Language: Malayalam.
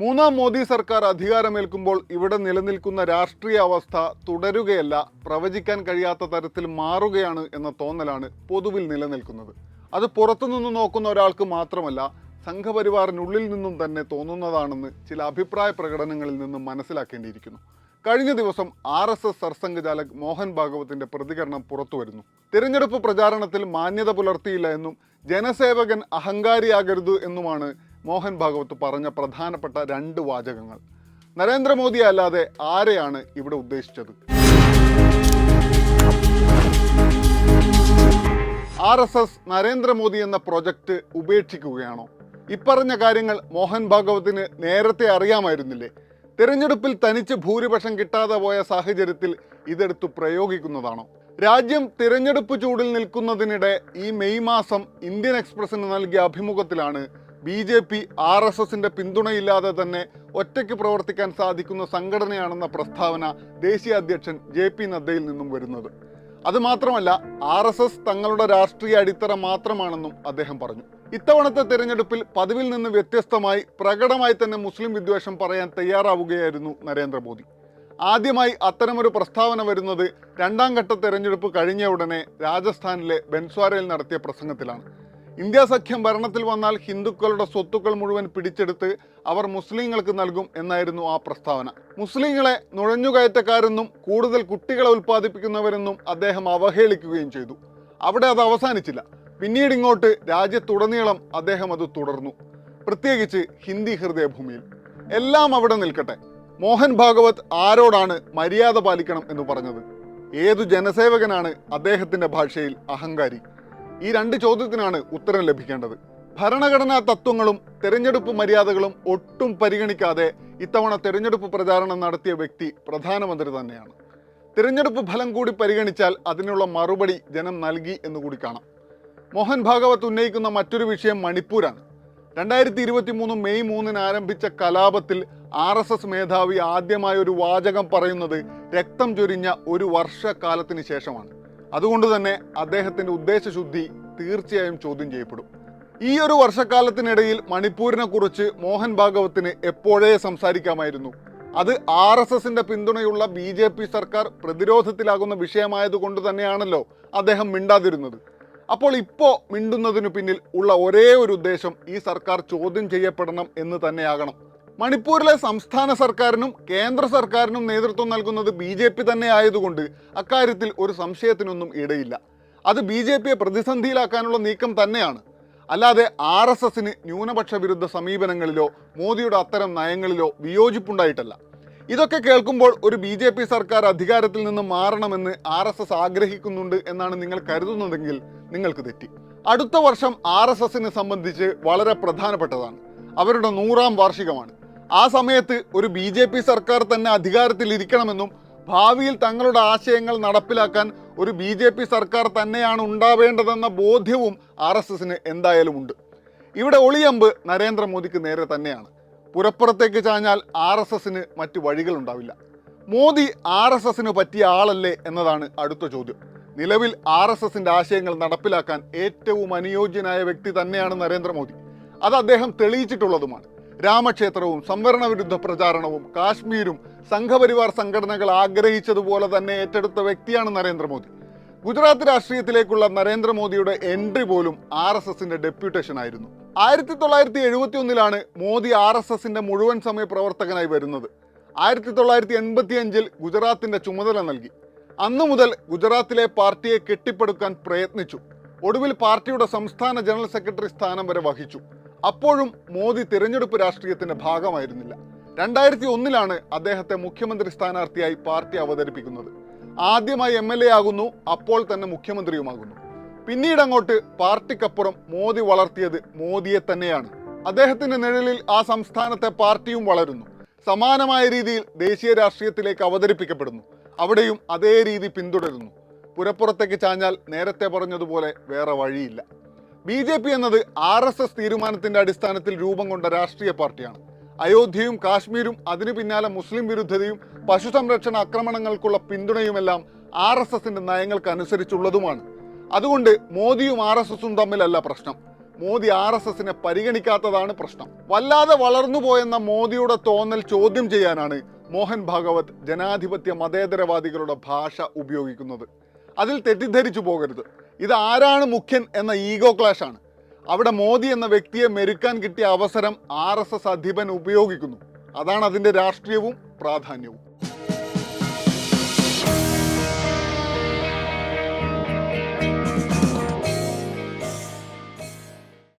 മൂന്നാം മോദി സർക്കാർ അധികാരമേൽക്കുമ്പോൾ ഇവിടെ നിലനിൽക്കുന്ന രാഷ്ട്രീയ അവസ്ഥ തുടരുകയല്ല പ്രവചിക്കാൻ കഴിയാത്ത തരത്തിൽ മാറുകയാണ് എന്ന തോന്നലാണ് പൊതുവിൽ നിലനിൽക്കുന്നത്. അത് പുറത്തുനിന്ന് നോക്കുന്ന ഒരാൾക്ക് മാത്രമല്ല സംഘപരിവാറിനുള്ളിൽ നിന്നും തന്നെ തോന്നുന്നതാണെന്ന് ചില അഭിപ്രായ പ്രകടനങ്ങളിൽ നിന്നും മനസ്സിലാക്കേണ്ടിയിരിക്കുന്നു. കഴിഞ്ഞ ദിവസം R S S Sarsanghchalak Mohan ഭാഗവത്തിന്റെ പ്രതികരണം പുറത്തുവരുന്നു. തിരഞ്ഞെടുപ്പ് പ്രചാരണത്തിൽ മാന്യത പുലർത്തിയില്ല എന്നും ജനസേവകൻ അഹങ്കാരിയാകരുത് എന്നുമാണ് മോഹൻ ഭാഗവത് പറഞ്ഞ പ്രധാനപ്പെട്ട രണ്ട് വാചകങ്ങൾ. നരേന്ദ്രമോദി അല്ലാതെ ആരെയാണ് ഇവിടെ ഉദ്ദേശിച്ചത്? ആർ എസ് എസ് നരേന്ദ്രമോദി എന്ന പ്രൊജക്ട് ഉപേക്ഷിക്കുകയാണോ? ഇപ്പറഞ്ഞ കാര്യങ്ങൾ മോഹൻ ഭാഗവത്തിന് നേരത്തെ അറിയാമായിരുന്നില്ലേ? തിരഞ്ഞെടുപ്പിൽ തനിച്ച് ഭൂരിപക്ഷം കിട്ടാതെ പോയ സാഹചര്യത്തിൽ ഇതെടുത്തു പ്രയോഗിക്കുന്നതാണോ? രാജ്യം തിരഞ്ഞെടുപ്പ് ചൂടിൽ നിൽക്കുന്നതിനിടെ ഈ മെയ് മാസം ഇന്ത്യൻ എക്സ്പ്രസിന് നൽകിയ അഭിമുഖത്തിലാണ് B J P R S എസിന്റെ പിന്തുണയില്ലാതെ തന്നെ ഒറ്റയ്ക്ക് പ്രവർത്തിക്കാൻ സാധിക്കുന്ന സംഘടനയാണെന്ന പ്രസ്താവന ദേശീയ അധ്യക്ഷൻ ജെ പി നദ്ദയിൽ നിന്നും വരുന്നത്. അത് മാത്രമല്ല ആർ എസ് എസ് തങ്ങളുടെ രാഷ്ട്രീയ അടിത്തറ മാത്രമാണെന്നും അദ്ദേഹം പറഞ്ഞു. ഇത്തവണത്തെ തെരഞ്ഞെടുപ്പിൽ പതിവിൽ നിന്ന് വ്യത്യസ്തമായി പ്രകടമായി തന്നെ മുസ്ലിം വിദ്വേഷം പറയാൻ തയ്യാറാവുകയായിരുന്നു നരേന്ദ്രമോദി. ആദ്യമായി അത്തരമൊരു പ്രസ്താവന വരുന്നത് രണ്ടാം ഘട്ട തെരഞ്ഞെടുപ്പ് കഴിഞ്ഞ ഉടനെ രാജസ്ഥാനിലെ ബെൻസ്വാരയിൽ നടത്തിയ പ്രസംഗത്തിലാണ്. ഇന്ത്യ സഖ്യം ഭരണത്തിൽ വന്നാൽ ഹിന്ദുക്കളുടെ സ്വത്തുക്കൾ മുഴുവൻ പിടിച്ചെടുത്ത് അവർ മുസ്ലിങ്ങൾക്ക് നൽകും എന്നായിരുന്നു ആ പ്രസ്താവന. മുസ്ലിങ്ങളെ നുഴഞ്ഞുകയറ്റക്കാരെന്നും കൂടുതൽ കുട്ടികളെ ഉൽപ്പാദിപ്പിക്കുന്നവരെന്നും അദ്ദേഹം അവഹേളിക്കുകയും ചെയ്തു. അവിടെ അത് അവസാനിച്ചില്ല. പിന്നീട് ഇങ്ങോട്ട് രാജ്യത്തുടനീളം അദ്ദേഹം അത് തുടർന്നു. പ്രത്യേകിച്ച് ഹിന്ദി ഹൃദയഭൂമിയിൽ. എല്ലാം അവിടെ നിൽക്കട്ടെ. മോഹൻ ഭാഗവത് ആരോടാണ് മര്യാദ പാലിക്കണം എന്ന് പറഞ്ഞത്? ഏതു ജനസേവകനാണ് അദ്ദേഹത്തിന്റെ ഭാഷയിൽ അഹങ്കാരി? ഈ രണ്ട് ചോദ്യത്തിനാണ് ഉത്തരം ലഭിക്കേണ്ടത്. ഭരണഘടനാ തത്വങ്ങളും തെരഞ്ഞെടുപ്പ് മര്യാദകളും ഒട്ടും പരിഗണിക്കാതെ ഇത്തവണ തെരഞ്ഞെടുപ്പ് പ്രചാരണം നടത്തിയ വ്യക്തി പ്രധാനമന്ത്രി തന്നെയാണ്. തിരഞ്ഞെടുപ്പ് ഫലം കൂടി പരിഗണിച്ചാൽ അതിനുള്ള മറുപടി ജനം നൽകി എന്ന് കൂടി കാണാം. മോഹൻ ഭാഗവത് ഉന്നയിക്കുന്ന മറ്റൊരു വിഷയം മണിപ്പൂരാണ്. രണ്ടായിരത്തി ഇരുപത്തി മൂന്ന് മെയ് മൂന്നിന് ആരംഭിച്ച കലാപത്തിൽ ആർ എസ് എസ് മേധാവി ആദ്യമായ ഒരു വാചകം പറയുന്നത് രക്തം ചൊരിഞ്ഞ ഒരു വർഷക്കാലത്തിന് ശേഷമാണ്. അതുകൊണ്ട് തന്നെ അദ്ദേഹത്തിന്റെ ഉദ്ദേശശുദ്ധി തീർച്ചയായും ചോദ്യം ചെയ്യപ്പെടും. ഈ ഒരു വർഷക്കാലത്തിനിടയിൽ മണിപ്പൂരിനെ കുറിച്ച് മോഹൻ ഭാഗവത്തിന് എപ്പോഴേ സംസാരിക്കാമായിരുന്നു? അത് ആർ എസ് എസിന്റെ പിന്തുണയുള്ള ബി ജെ പി സർക്കാർ പ്രതിരോധത്തിലാകുന്ന വിഷയമായതുകൊണ്ട് തന്നെയാണല്ലോ അദ്ദേഹം മിണ്ടാതിരുന്നത്. അപ്പോൾ ഇപ്പോ മിണ്ടുന്നതിനു പിന്നിൽ ഉള്ള ഒരേ ഒരു ഉദ്ദേശം ഈ സർക്കാർ ചോദ്യം ചെയ്യപ്പെടണം എന്ന് തന്നെയാകണം. മണിപ്പൂരിലെ സംസ്ഥാന സർക്കാരിനും കേന്ദ്ര സർക്കാരിനും നേതൃത്വം നൽകുന്നത് ബി ജെ പി തന്നെ ആയതുകൊണ്ട് അക്കാര്യത്തിൽ ഒരു സംശയത്തിനൊന്നും ഇടയില്ല. അത് ബി ജെ പിയെ പ്രതിസന്ധിയിലാക്കാനുള്ള നീക്കം തന്നെയാണ്. അല്ലാതെ ആർ എസ് എസിന് ന്യൂനപക്ഷ വിരുദ്ധ സമീപനങ്ങളിലോ മോദിയുടെ അത്തരം നയങ്ങളിലോ വിയോജിപ്പുണ്ടായിട്ടല്ല. ഇതൊക്കെ കേൾക്കുമ്പോൾ ഒരു ബി ജെ പി സർക്കാർ അധികാരത്തിൽ നിന്ന് മാറണമെന്ന് ആർ എസ് എസ് ആഗ്രഹിക്കുന്നുണ്ട് എന്നാണ് നിങ്ങൾ കരുതുന്നതെങ്കിൽ നിങ്ങൾക്ക് തെറ്റി. അടുത്ത വർഷം ആർ എസ് എസിനെ സംബന്ധിച്ച് വളരെ പ്രധാനപ്പെട്ടതാണ്. അവരുടെ നൂറാം വാർഷികമാണ്. ആ സമയത്ത് ഒരു ബി ജെ പി സർക്കാർ തന്നെ അധികാരത്തിൽ ഇരിക്കണമെന്നും ഭാവിയിൽ തങ്ങളുടെ ആശയങ്ങൾ നടപ്പിലാക്കാൻ ഒരു ബി ജെ പി സർക്കാർ തന്നെയാണ് ഉണ്ടാവേണ്ടതെന്ന ബോധ്യവും ആർ എസ് എസിന് എന്തായാലും ഉണ്ട് ഇവിടെ ഒളിയമ്പ് നരേന്ദ്രമോദിക്ക് നേരെ തന്നെയാണ്. പുറപ്പുറത്തേക്ക് ചാഞ്ഞാൽ ആർ എസ് എസിന് മറ്റ് വഴികളുണ്ടാവില്ല. മോദി ആർ എസ് എസിന് പറ്റിയ ആളല്ലേ എന്നതാണ് അടുത്ത ചോദ്യം. നിലവിൽ ആർ എസ് എസിന്റെ ആശയങ്ങൾ നടപ്പിലാക്കാൻ ഏറ്റവും അനുയോജ്യനായ വ്യക്തി തന്നെയാണ് നരേന്ദ്രമോദി. അത് അദ്ദേഹം തെളിയിച്ചിട്ടുള്ളതുമാണ്. രാമക്ഷേത്രവും സംവരണ വിരുദ്ധ പ്രചാരണവും കാശ്മീരും സംഘപരിവാർ സംഘടനകൾ ആഗ്രഹിച്ചതുപോലെ തന്നെ ഏറ്റെടുത്ത വ്യക്തിയാണ് നരേന്ദ്രമോദി. ഗുജറാത്ത് രാഷ്ട്രീയത്തിലേക്കുള്ള നരേന്ദ്രമോദിയുടെ എൻട്രി പോലും ആർ എസ് എസിന്റെ ഡെപ്യൂട്ടേഷൻ ആയിരുന്നു. ആയിരത്തി തൊള്ളായിരത്തി എഴുപത്തി ഒന്നിലാണ് മോദി ആർ എസ് എസിന്റെ മുഴുവൻ സമയ പ്രവർത്തകനായി വരുന്നത്. ആയിരത്തി തൊള്ളായിരത്തി എൺപത്തി അഞ്ചിൽ ഗുജറാത്തിന്റെ ചുമതല നൽകി. അന്നു മുതൽ ഗുജറാത്തിലെ പാർട്ടിയെ കെട്ടിപ്പടുക്കാൻ പ്രയത്നിച്ചു. ഒടുവിൽ പാർട്ടിയുടെ സംസ്ഥാന ജനറൽ സെക്രട്ടറി സ്ഥാനം വരെ വഹിച്ചു. അപ്പോഴും മോദി തിരഞ്ഞെടുപ്പ് രാഷ്ട്രീയത്തിന്റെ ഭാഗമായിരുന്നില്ല. രണ്ടായിരത്തി ഒന്നിലാണ് അദ്ദേഹത്തെ മുഖ്യമന്ത്രി സ്ഥാനാർത്ഥിയായി പാർട്ടി അവതരിപ്പിക്കുന്നത്. ആദ്യമായി എം എൽ എ ആകുന്നു അപ്പോൾ തന്നെ മുഖ്യമന്ത്രിയുമാകുന്നു. പിന്നീട് അങ്ങോട്ട് പാർട്ടിക്കപ്പുറം മോദി വളർത്തിയത് മോദിയെ തന്നെയാണ്. അദ്ദേഹത്തിന്റെ നിഴലിൽ ആ സംസ്ഥാനത്തെ പാർട്ടിയും വളരുന്നു. സമാനമായ രീതിയിൽ ദേശീയ രാഷ്ട്രീയത്തിലേക്ക് അവതരിപ്പിക്കപ്പെടുന്നു. അവിടെയും അതേ രീതി പിന്തുടരുന്നു. പുരപ്പുറത്തേക്ക് ചാഞ്ഞാൽ നേരത്തെ പറഞ്ഞതുപോലെ വേറെ വഴിയില്ല. ബി ജെ പി എന്നത് ആർ എസ് എസ് തീരുമാനത്തിന്റെ അടിസ്ഥാനത്തിൽ രൂപം കൊണ്ട രാഷ്ട്രീയ പാർട്ടിയാണ്. അയോധ്യയും കാശ്മീരും അതിനു പിന്നാലെ മുസ്ലിം വിരുദ്ധതയും പശു സംരക്ഷണ ആക്രമണങ്ങൾക്കുള്ള പിന്തുണയുമെല്ലാം ആർ എസ് എസിന്റെ നയങ്ങൾക്ക് അനുസരിച്ചുള്ളതുമാണ് അതുകൊണ്ട് മോദിയും ആർ എസ് എസും തമ്മിലല്ല പ്രശ്നം. മോദി ആർ എസ് എസിനെ പരിഗണിക്കാത്തതാണ് പ്രശ്നം. വല്ലാതെ വളർന്നുപോയെന്ന മോദിയുടെ തോന്നൽ ചോദ്യം ചെയ്യാനാണ് മോഹൻ ഭാഗവത് ജനാധിപത്യ മതേതരവാദികളുടെ ഭാഷ ഉപയോഗിക്കുന്നത്. അതിൽ തെറ്റിദ്ധരിച്ചു പോകരുത്. ഇത് ആരാണ് മുഖ്യൻ എന്ന ഈഗോ ക്ലാഷാണ്. അവിടെ മോദി എന്ന വ്യക്തിയെ മെരുക്കാൻ കിട്ടിയ അവസരം ആർ എസ് എസ് അധിപൻ ഉപയോഗിക്കുന്നു. അതാണ് അതിന്റെ രാഷ്ട്രീയവും പ്രാധാന്യവും.